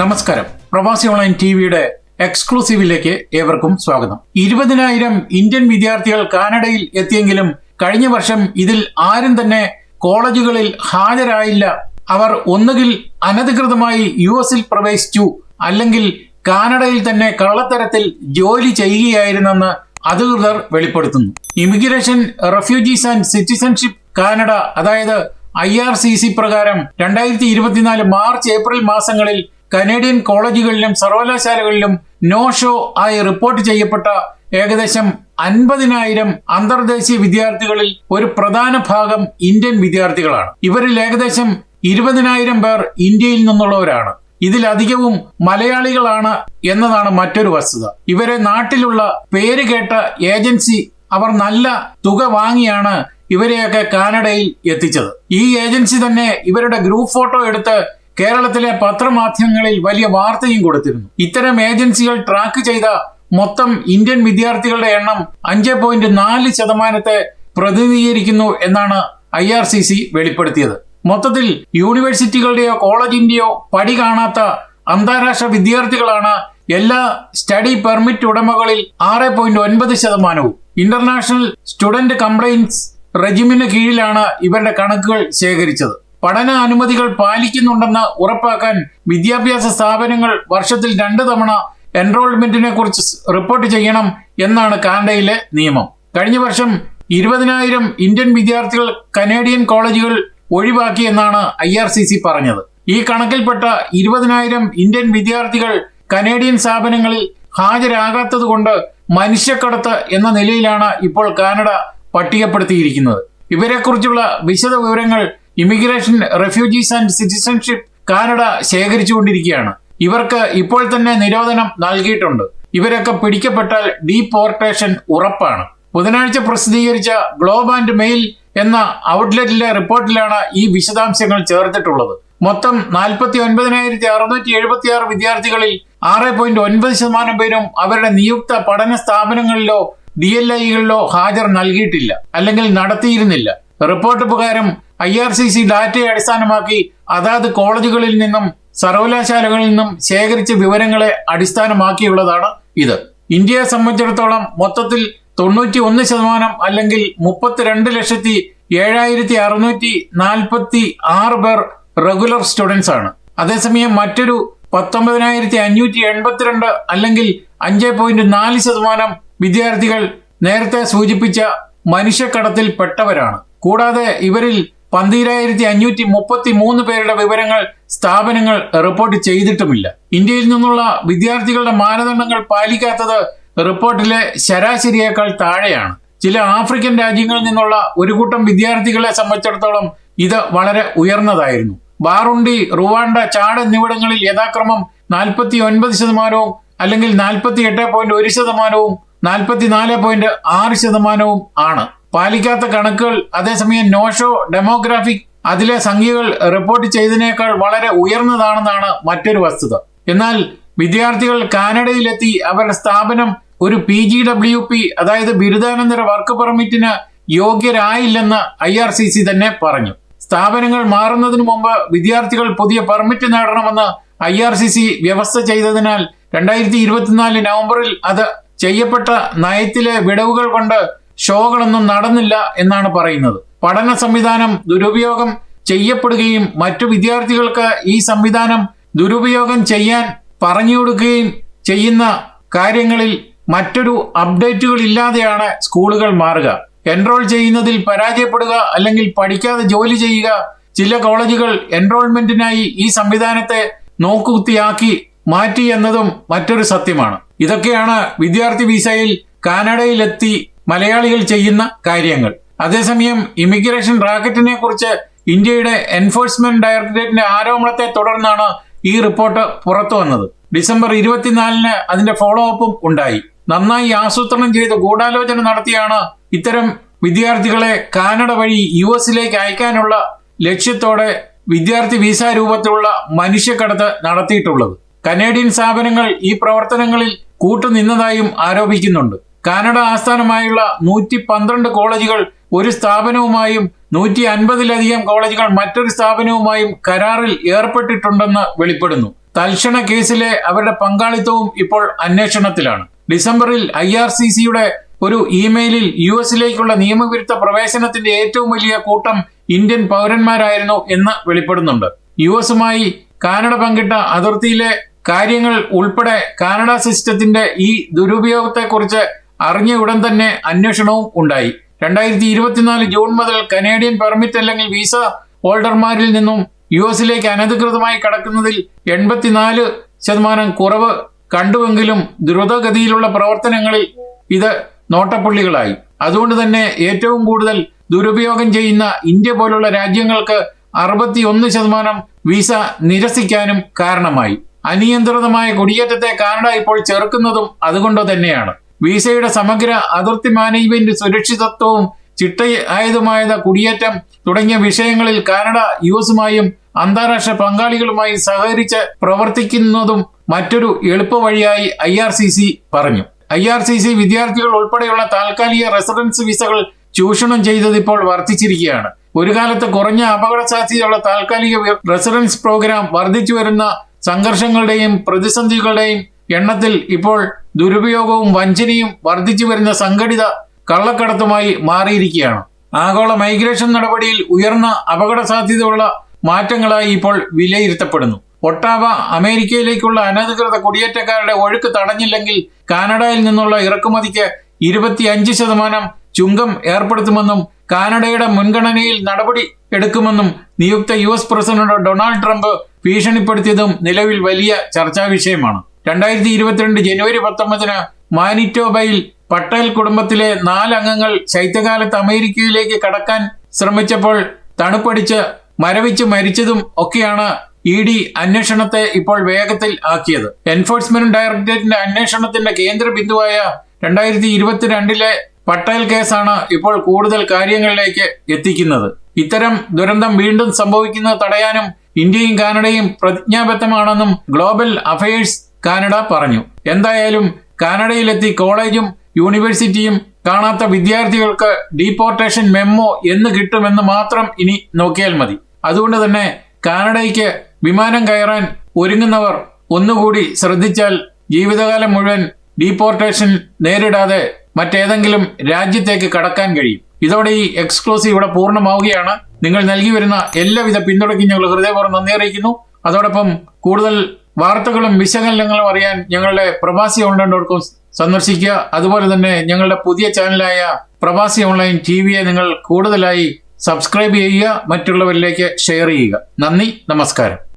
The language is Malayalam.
നമസ്കാരം. പ്രവാസി ഓൺലൈൻ ടി വിയുടെ എക്സ്ക്ലൂസീവിലേക്ക് ഏവർക്കും സ്വാഗതം. ഇരുപതിനായിരം ഇന്ത്യൻ വിദ്യാർത്ഥികൾ കാനഡയിൽ എത്തിയെങ്കിലും കഴിഞ്ഞ വർഷം ഇതിൽ ആരും തന്നെ കോളേജുകളിൽ ഹാജരായില്ല. അവർ ഒന്നുകിൽ അനധികൃതമായി യു എസിൽ പ്രവേശിച്ചു അല്ലെങ്കിൽ കാനഡയിൽ തന്നെ കള്ളത്തരത്തിൽ ജോലി ചെയ്യുകയായിരുന്നെന്ന് അധികൃതർ വെളിപ്പെടുത്തുന്നു. Immigration refugees and citizenship Canada അതായത് ഐ ആർ സി സി പ്രകാരം രണ്ടായിരത്തി ഇരുപത്തിനാല് മാർച്ച് ഏപ്രിൽ മാസങ്ങളിൽ കനേഡിയൻ കോളേജുകളിലും സർവകലാശാലകളിലും നോ ഷോ ആയി റിപ്പോർട്ട് ചെയ്യപ്പെട്ട ഏകദേശം അൻപതിനായിരം അന്തർദേശീയ വിദ്യാർത്ഥികളിൽ ഒരു പ്രധാന ഭാഗം ഇന്ത്യൻ വിദ്യാർത്ഥികളാണ്. ഇവരിൽ ഏകദേശം ഇരുപതിനായിരം പേർ ഇന്ത്യയിൽ നിന്നുള്ളവരാണ്. ഇതിലധികവും മലയാളികളാണ് എന്നതാണ് മറ്റൊരു വസ്തുത. ഇവരെ നാട്ടിലുള്ള പേര് കേട്ട ഏജൻസി അവർ നല്ല തുക വാങ്ങിയാണ് ഇവരെയൊക്കെ കാനഡയിൽ എത്തിച്ചത്. ഈ ഏജൻസി തന്നെ ഇവരുടെ ഗ്രൂപ്പ് ഫോട്ടോ എടുത്ത് കേരളത്തിലെ പത്രമാധ്യമങ്ങളിൽ വലിയ വാർത്തയും കൊടുത്തിരുന്നു. ഇത്തരം ഏജൻസികൾ ട്രാക്ക് ചെയ്ത മൊത്തം ഇന്ത്യൻ വിദ്യാർത്ഥികളുടെ എണ്ണം അഞ്ച് പോയിന്റ് നാല് ശതമാനത്തെ പ്രതിനിധീകരിക്കുന്നു എന്നാണ് ഐ ആർ സി സി വെളിപ്പെടുത്തിയത്. മൊത്തത്തിൽ യൂണിവേഴ്സിറ്റികളുടെയോ കോളേജിന്റെയോ പടി കാണാത്ത അന്താരാഷ്ട്ര വിദ്യാർത്ഥികളാണ് എല്ലാ സ്റ്റഡി പെർമിറ്റ് ഉടമകളിൽ ആറ് പോയിന്റ് ഒൻപത് ശതമാനവും. ഇന്റർനാഷണൽ സ്റ്റുഡന്റ് കംപ്ലൈൻസ് റെജിമിന് കീഴിലാണ് ഇവരുടെ കണക്കുകൾ ശേഖരിച്ചത്. പഠന അനുമതികൾ പാലിക്കുന്നുണ്ടെന്ന് ഉറപ്പാക്കാൻ വിദ്യാഭ്യാസ സ്ഥാപനങ്ങൾ വർഷത്തിൽ രണ്ടു തവണ എൻറോൾമെന്റിനെ കുറിച്ച് റിപ്പോർട്ട് ചെയ്യണം എന്നാണ് കാനഡയിലെ നിയമം. കഴിഞ്ഞ വർഷം ഇരുപതിനായിരം ഇന്ത്യൻ വിദ്യാർത്ഥികൾ കനേഡിയൻ കോളേജുകൾ ഒഴിവാക്കിയെന്നാണ് ഐ ആർ സി സി പറഞ്ഞത്. ഈ കണക്കിൽപ്പെട്ട ഇരുപതിനായിരം ഇന്ത്യൻ വിദ്യാർത്ഥികൾ കനേഡിയൻ സ്ഥാപനങ്ങളിൽ ഹാജരാകാത്തതുകൊണ്ട് മനുഷ്യക്കടത്ത് എന്ന നിലയിലാണ് ഇപ്പോൾ കാനഡ പട്ടികപ്പെടുത്തിയിരിക്കുന്നത്. ഇവരെക്കുറിച്ചുള്ള വിശദ വിവരങ്ങൾ immigration refugees and citizenship Canada ശേഖരിച്ചുകൊണ്ടിരിക്കുകയാണ്. ഇവർക്ക് ഇപ്പോൾ തന്നെ നിരോധനം നൽകിയിട്ടുണ്ട്. ഇവരൊക്കെ പിടിക്കപ്പെട്ടാൽ ഡീപോർട്ടേഷൻ ഉറപ്പാണ്. ബുധനാഴ്ച പ്രസിദ്ധീകരിച്ച ഗ്ലോബ് ആൻഡ് മെയിൽ എന്ന ഔട്ട്ലെറ്റിലെ റിപ്പോർട്ടിലാണ് ഈ വിശദാംശങ്ങൾ ചേർത്തിട്ടുള്ളത്. മൊത്തം നാൽപ്പത്തി ഒൻപതിനായിരത്തി അറുന്നൂറ്റി എഴുപത്തി ആറ് വിദ്യാർത്ഥികളിൽ ആറ് പോയിന്റ് ഒൻപത് ശതമാനം പേരും അവരുടെ നിയുക്ത പഠന സ്ഥാപനങ്ങളിലോ ഡി എൽ ഐകളിലോ ഹാജർ നൽകിയിട്ടില്ല അല്ലെങ്കിൽ നടത്തിയിരുന്നില്ല. റിപ്പോർട്ട് പ്രകാരം ഐ ആർ സി സി ഡാറ്റയെ അടിസ്ഥാനമാക്കി അതാത് കോളേജുകളിൽ നിന്നും സർവകലാശാലകളിൽ നിന്നും ശേഖരിച്ച വിവരങ്ങളെ അടിസ്ഥാനമാക്കിയുള്ളതാണ് ഇത്. ഇന്ത്യയെ സംബന്ധിച്ചിടത്തോളം മൊത്തത്തിൽ തൊണ്ണൂറ്റി ഒന്ന് ശതമാനം അല്ലെങ്കിൽ മുപ്പത്തിരണ്ട് ലക്ഷത്തി ഏഴായിരത്തി അറുന്നൂറ്റി നാൽപ്പത്തി ആറ് പേർ റെഗുലർ സ്റ്റുഡൻസ് ആണ്. അതേസമയം മറ്റൊരു പത്തൊമ്പതിനായിരത്തി അഞ്ഞൂറ്റി എൺപത്തിരണ്ട് അല്ലെങ്കിൽ അഞ്ച് പോയിന്റ് നാല് ശതമാനം വിദ്യാർത്ഥികൾ നേരത്തെ സൂചിപ്പിച്ച മനുഷ്യക്കടത്തിൽ പെട്ടവരാണ് കൂടാതെ ഇവരിൽ പന്തിരായിരത്തി അഞ്ഞൂറ്റി മുപ്പത്തി മൂന്ന് പേരുടെ വിവരങ്ങൾ സ്ഥാപനങ്ങൾ റിപ്പോർട്ട് ചെയ്തിട്ടുമില്ല. ഇന്ത്യയിൽ നിന്നുള്ള വിദ്യാർത്ഥികളുടെ മാനദണ്ഡങ്ങൾ പാലിക്കാത്തത് റിപ്പോർട്ടിലെ ശരാശരിയേക്കാൾ താഴെയാണ്. ചില ആഫ്രിക്കൻ രാജ്യങ്ങളിൽ നിന്നുള്ള ഒരു കൂട്ടം വിദ്യാർത്ഥികളെ സംബന്ധിച്ചിടത്തോളം ഇത് വളരെ ഉയർന്നതായിരുന്നു. ബാറുണ്ടി റുവാണ്ട ചാട് എന്നിവിടങ്ങളിൽ യഥാക്രമം നാൽപ്പത്തി ഒൻപത് ശതമാനവും അല്ലെങ്കിൽ നാൽപ്പത്തി എട്ട് പോയിന്റ് ഒരു ശതമാനവും നാൽപ്പത്തിനാല് പോയിന്റ് ആറ് ശതമാനവും ആണ്. പാലിക്കാത്ത കണക്കുകൾ അതേസമയം നോഷോ ഡെമോഗ്രാഫിക് അതിലെ സംഖ്യകൾ റിപ്പോർട്ട് ചെയ്തതിനേക്കാൾ വളരെ ഉയർന്നതാണെന്നാണ് മറ്റൊരു വസ്തുത. എന്നാൽ വിദ്യാർത്ഥികൾ കാനഡയിലെത്തി അവരുടെ സ്ഥാപനം ഒരു പി ജി ഡബ്ല്യു പി അതായത് ബിരുദാനന്തര വർക്ക് പെർമിറ്റിന് യോഗ്യരായില്ലെന്ന് ഐ ആർ സി സി തന്നെ പറഞ്ഞു. സ്ഥാപനങ്ങൾ മാറുന്നതിന് മുമ്പ് വിദ്യാർത്ഥികൾ പുതിയ പെർമിറ്റ് നേടണമെന്ന് ഐ ആർ സി സി വ്യവസ്ഥ ചെയ്തതിനാൽ രണ്ടായിരത്തി ഇരുപത്തിനാല് നവംബറിൽ അത് ചെയ്യപ്പെട്ട നയത്തിലെ വിടവുകൾ കൊണ്ട് ഷോകളൊന്നും നടന്നില്ല എന്നാണ് പറയുന്നത്. പഠന സംവിധാനം ദുരുപയോഗം ചെയ്യപ്പെടുകയും മറ്റു വിദ്യാർത്ഥികൾക്ക് ഈ സംവിധാനം ദുരുപയോഗം ചെയ്യാൻ പറഞ്ഞു കൊടുക്കുകയും ചെയ്യുന്ന കാര്യങ്ങളിൽ മറ്റൊരു അപ്ഡേറ്റുകൾ ഇല്ലാതെയാണ് സ്കൂളുകൾ മാറുക. എൻറോൾ ചെയ്യുന്നതിൽ പരാജയപ്പെടുക അല്ലെങ്കിൽ പഠിക്കാതെ ജോലി ചെയ്യുക ചില കോളേജുകൾ എൻറോൾമെന്റിനായി ഈ സംവിധാനത്തെ നോക്കുകുത്തിയാക്കി മാറ്റി എന്നതും മറ്റൊരു സത്യമാണ്. ഇതൊക്കെയാണ് വിദ്യാർത്ഥി വിസയിൽ കാനഡയിലെത്തി മലയാളികൾ ചെയ്യുന്ന കാര്യങ്ങൾ. അതേസമയം ഇമിഗ്രേഷൻ റാക്കറ്റിനെ കുറിച്ച് ഇന്ത്യയുടെ എൻഫോഴ്സ്മെന്റ് ഡയറക്ടറേറ്റിന്റെ ആരോപണത്തെ തുടർന്നാണ് ഈ റിപ്പോർട്ട് പുറത്തു വന്നത്. ഡിസംബർ ഇരുപത്തിനാലിന് അതിന്റെ ഫോളോ അപ്പും ഉണ്ടായി. നന്നായി ആസൂത്രണം ചെയ്ത് ഗൂഢാലോചന നടത്തിയാണ് ഇത്തരം വിദ്യാർത്ഥികളെ കാനഡ വഴി യു എസിലേക്ക് അയക്കാനുള്ള ലക്ഷ്യത്തോടെ വിദ്യാർത്ഥി വിസ രൂപത്തിലുള്ള മനുഷ്യക്കടത്ത് നടത്തിയിട്ടുള്ളത്. കനേഡിയൻ സ്ഥാപനങ്ങൾ ഈ പ്രവർത്തനങ്ങളിൽ കൂട്ടുനിന്നതായും ആരോപിക്കുന്നുണ്ട്. കാനഡ ആസ്ഥാനമായുള്ള നൂറ്റി പന്ത്രണ്ട് കോളേജുകൾ ഒരു സ്ഥാപനവുമായും നൂറ്റി അൻപതിലധികം കോളേജുകൾ മറ്റൊരു സ്ഥാപനവുമായും കരാറിൽ ഏർപ്പെട്ടിട്ടുണ്ടെന്ന് വെളിപ്പെടുന്നു. തൽക്ഷണ കേസിലെ അവരുടെ പങ്കാളിത്തവും ഇപ്പോൾ അന്വേഷണത്തിലാണ്. ഡിസംബറിൽ ഐ ആർ സി സിയുടെ ഒരു ഇമെയിലിൽ യു എസിലേക്കുള്ള നിയമവിരുദ്ധ പ്രവേശനത്തിന്റെ ഏറ്റവും വലിയ കൂട്ടം ഇന്ത്യൻ പൗരന്മാരായിരുന്നു എന്ന് വെളിപ്പെടുന്നുണ്ട്. യു എസുമായി കാനഡ പങ്കിട്ട അതിർത്തിയിലെ കാര്യങ്ങൾ ഉൾപ്പെടെ കാനഡ സിസ്റ്റത്തിന്റെ ഈ ദുരുപയോഗത്തെക്കുറിച്ച് അറിഞ്ഞ ഉടൻ തന്നെ അന്വേഷണവും ഉണ്ടായി. രണ്ടായിരത്തി ഇരുപത്തിനാല് ജൂൺ മുതൽ കനേഡിയൻ പെർമിറ്റ് അല്ലെങ്കിൽ വിസ ഹോൾഡർമാരിൽ നിന്നും യു എസിലേക്ക് അനധികൃതമായി കടക്കുന്നതിൽ എൺപത്തിനാല് ശതമാനം കുറവ് കണ്ടുവെങ്കിലും ദ്രുതഗതിയിലുള്ള പ്രവർത്തനങ്ങളിൽ ഇത് നോട്ടപ്പുള്ളികളായി. അതുകൊണ്ട് തന്നെ ഏറ്റവും കൂടുതൽ ദുരുപയോഗം ചെയ്യുന്ന ഇന്ത്യ പോലുള്ള രാജ്യങ്ങൾക്ക് അറുപത്തിയൊന്ന് ശതമാനം വിസ നിരസിക്കാനും കാരണമായി. അനിയന്ത്രിതമായ കുടിയേറ്റത്തെ കാനഡ ഇപ്പോൾ ചെറുക്കുന്നതും അതുകൊണ്ട് തന്നെയാണ്. വിസയുടെ സമഗ്ര അതിർത്തി മാനേജ്മെന്റ് സുരക്ഷിതത്വവും ചിട്ടയായതുമായ കുടിയേറ്റം തുടങ്ങിയ വിഷയങ്ങളിൽ കാനഡ യുഎസുമായും അന്താരാഷ്ട്ര പങ്കാളികളുമായി സഹകരിച്ച് പ്രവർത്തിക്കുന്നതും മറ്റൊരു എളുപ്പവഴിയായി ഐ ആർ സി സി പറഞ്ഞു. ഐ ആർ സി സി വിദ്യാർത്ഥികൾ ഉൾപ്പെടെയുള്ള താൽക്കാലിക റെസിഡൻസ് വിസകൾ ചൂഷണം ചെയ്തത് ഇപ്പോൾ വർദ്ധിച്ചിരിക്കുകയാണ്. ഒരു കാലത്ത് കുറഞ്ഞ അപകട സാധ്യതയുള്ള താൽക്കാലിക റെസിഡൻസ് പ്രോഗ്രാം വർദ്ധിച്ചു വരുന്ന സംഘർഷങ്ങളുടെയും പ്രതിസന്ധികളുടെയും എണ്ണത്തിൽ ഇപ്പോൾ ദുരുപയോഗവും വഞ്ചനയും വർദ്ധിച്ചു വരുന്ന സംഘടിത കള്ളക്കടത്തുമായി മാറിയിരിക്കുകയാണ്. ആഗോള മൈഗ്രേഷൻ നടപടിയിൽ ഉയർന്ന അപകട സാധ്യതയുള്ള മാറ്റങ്ങളായി ഇപ്പോൾ വിലയിരുത്തപ്പെടുന്നു. ഒട്ടാവ അമേരിക്കയിലേക്കുള്ള അനധികൃത കുടിയേറ്റക്കാരുടെ ഒഴുക്ക് തടഞ്ഞില്ലെങ്കിൽ കാനഡയിൽ നിന്നുള്ള ഇറക്കുമതിക്ക് ഇരുപത്തിയഞ്ച് ശതമാനം ചുങ്കം ഏർപ്പെടുത്തുമെന്നും കാനഡയുടെ മുൻഗണനയിൽ നടപടി എടുക്കുമെന്നും നിയുക്ത U S president Donald Trump ഭീഷണിപ്പെടുത്തിയതും നിലവിൽ വലിയ ചർച്ചാ വിഷയമാണ്. രണ്ടായിരത്തി ഇരുപത്തിരണ്ട് ജനുവരി പത്തൊമ്പതിന് മാനിറ്റോബയിൽ പട്ടേൽ കുടുംബത്തിലെ നാലംഗങ്ങൾ ശൈത്യകാലത്ത് അമേരിക്കയിലേക്ക് കടക്കാൻ ശ്രമിച്ചപ്പോൾ തണുപ്പടിച്ച് മരവിച്ച് മരിച്ചതും ഒക്കെയാണ് ഇ ഡി അന്വേഷണത്തെ ഇപ്പോൾ വേഗത്തിൽ ആക്കിയത്. എൻഫോഴ്സ്മെന്റ് ഡയറക്ടറേറ്റിന്റെ അന്വേഷണത്തിന്റെ കേന്ദ്ര ബിന്ദുവായ രണ്ടായിരത്തി ഇരുപത്തിരണ്ടിലെ പട്ടേൽ കേസാണ് ഇപ്പോൾ കൂടുതൽ കാര്യങ്ങളിലേക്ക് എത്തിക്കുന്നത്. ഇത്തരം ദുരന്തം വീണ്ടും സംഭവിക്കുന്നത് തടയാനും ഇന്ത്യയും കാനഡയും പ്രതിജ്ഞാബദ്ധമാണെന്നും ഗ്ലോബൽ അഫയേഴ്സ് കാനഡ പറഞ്ഞു. എന്തായാലും കാനഡയിലെത്തി കോളേജും യൂണിവേഴ്സിറ്റിയും കാണാത്ത വിദ്യാർത്ഥികൾക്ക് ഡീപ്പോർട്ടേഷൻ മെമ്മോ എന്ന് കിട്ടുമെന്ന് മാത്രം ഇനി നോക്കിയാൽ മതി. അതുകൊണ്ട് തന്നെ കാനഡയ്ക്ക് വിമാനം കയറാൻ ഒരുങ്ങുന്നവർ ഒന്നുകൂടി ശ്രദ്ധിച്ചാൽ ജീവിതകാലം മുഴുവൻ ഡീപ്പോർട്ടേഷൻ നേരിടാതെ മറ്റേതെങ്കിലും രാജ്യത്തേക്ക് കടക്കാൻ കഴിയും. ഇതോടെ ഈ എക്സ്ക്ലൂസീവ് ഇവിടെ പൂർണമാവുകയാണ്. നിങ്ങൾ നൽകി വരുന്ന എല്ലാവിധ പിന്തുണയ്ക്കും ഞങ്ങൾ ഹൃദയപൂർവം നന്ദി അറിയിക്കുന്നു. അതോടൊപ്പം കൂടുതൽ വാർത്തകളും വിശകലനങ്ങളും അറിയാൻ ഞങ്ങളുടെ പ്രവാസി ഓൺലൈൻ ഡോട്ട് കോം സന്ദർശിക്കുക. അതുപോലെ തന്നെ ഞങ്ങളുടെ പുതിയ ചാനലായ പ്രവാസി ഓൺലൈൻ ടി വിയെ നിങ്ങൾ കൂടുതലായി സബ്സ്ക്രൈബ് ചെയ്യുക മറ്റുള്ളവരിലേക്ക് ഷെയർ ചെയ്യുക. നന്ദി നമസ്കാരം.